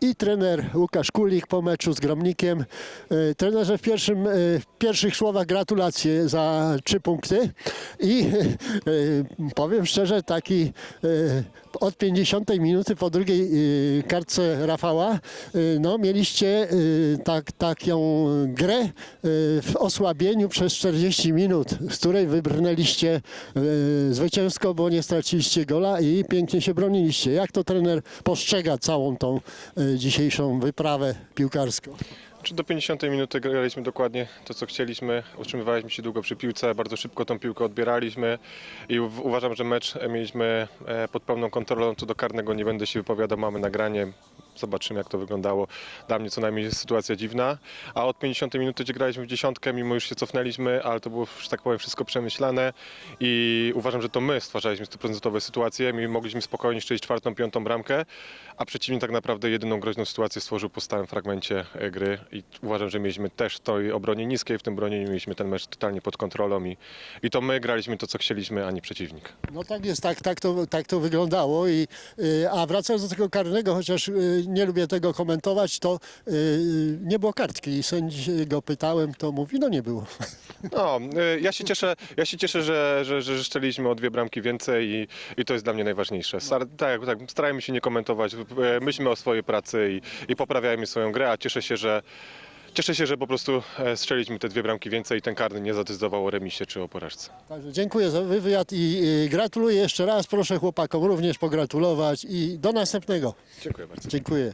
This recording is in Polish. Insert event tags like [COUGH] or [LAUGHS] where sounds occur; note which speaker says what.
Speaker 1: i trener Łukasz Kulik po meczu z Gromnikiem. E, Trenerze w, pierwszym, e, w pierwszych słowach gratulacje za trzy punkty i e, powiem szczerze, taki e, od 50 minuty po drugiej e, kartce Rafała, e, no mieliście e, tak, taką grę e, w osłabieniu przez 40 minut, z której wybrnęliście e, zwycięsko, bo nie straciliście gola i pięknie się broniliście. Jak to trener postrzega całą tą e, dzisiejszą wyprawę piłkarską?
Speaker 2: Do 50 minuty graliśmy dokładnie to, co chcieliśmy. Utrzymywaliśmy się długo przy piłce, bardzo szybko tą piłkę odbieraliśmy i uważam, że mecz mieliśmy e, pod pełną kontrolą. Co do karnego nie będę się wypowiadał, mamy nagranie. Zobaczymy, jak to wyglądało. Dla mnie co najmniej sytuacja dziwna. A od 50 minuty, gdzie graliśmy w dziesiątkę, mimo już się cofnęliśmy, ale to było, że tak powiem, wszystko przemyślane i uważam, że to my stwarzaliśmy stuprocentowe sytuacje. My mogliśmy spokojnie strzelić czwartą, piątą bramkę, a przeciwnik tak naprawdę jedyną groźną sytuację stworzył po stałym fragmencie e, gry i uważam, że mieliśmy też tej obronie niskiej, w tym bronieniu mieliśmy ten mecz totalnie pod kontrolą i, i to my graliśmy to, co chcieliśmy, a nie przeciwnik.
Speaker 1: No tak jest, tak, tak, to, tak to wyglądało. I, y, a wracając do tego karnego, chociaż y, nie lubię tego komentować, to y, nie było kartki. I sędziego pytałem, to mówi, no nie było. [LAUGHS]
Speaker 2: No, e, ja się cieszę, ja się cieszę że, że, że szczeliśmy o dwie bramki więcej i, i to jest dla mnie najważniejsze. Star, tak, tak, starajmy się nie komentować, myślmy o swojej pracy i, i poprawiajmy swoją grę, a cieszę się, że Cieszę się, że po prostu e, strzeliśmy te dwie bramki więcej i ten karny nie zadecydował o remisie czy o porażce.
Speaker 1: Także dziękuję za wywiad i gratuluję jeszcze raz. Proszę chłopakom również pogratulować i do następnego.
Speaker 2: Dziękuję bardzo.
Speaker 1: Dziękuję.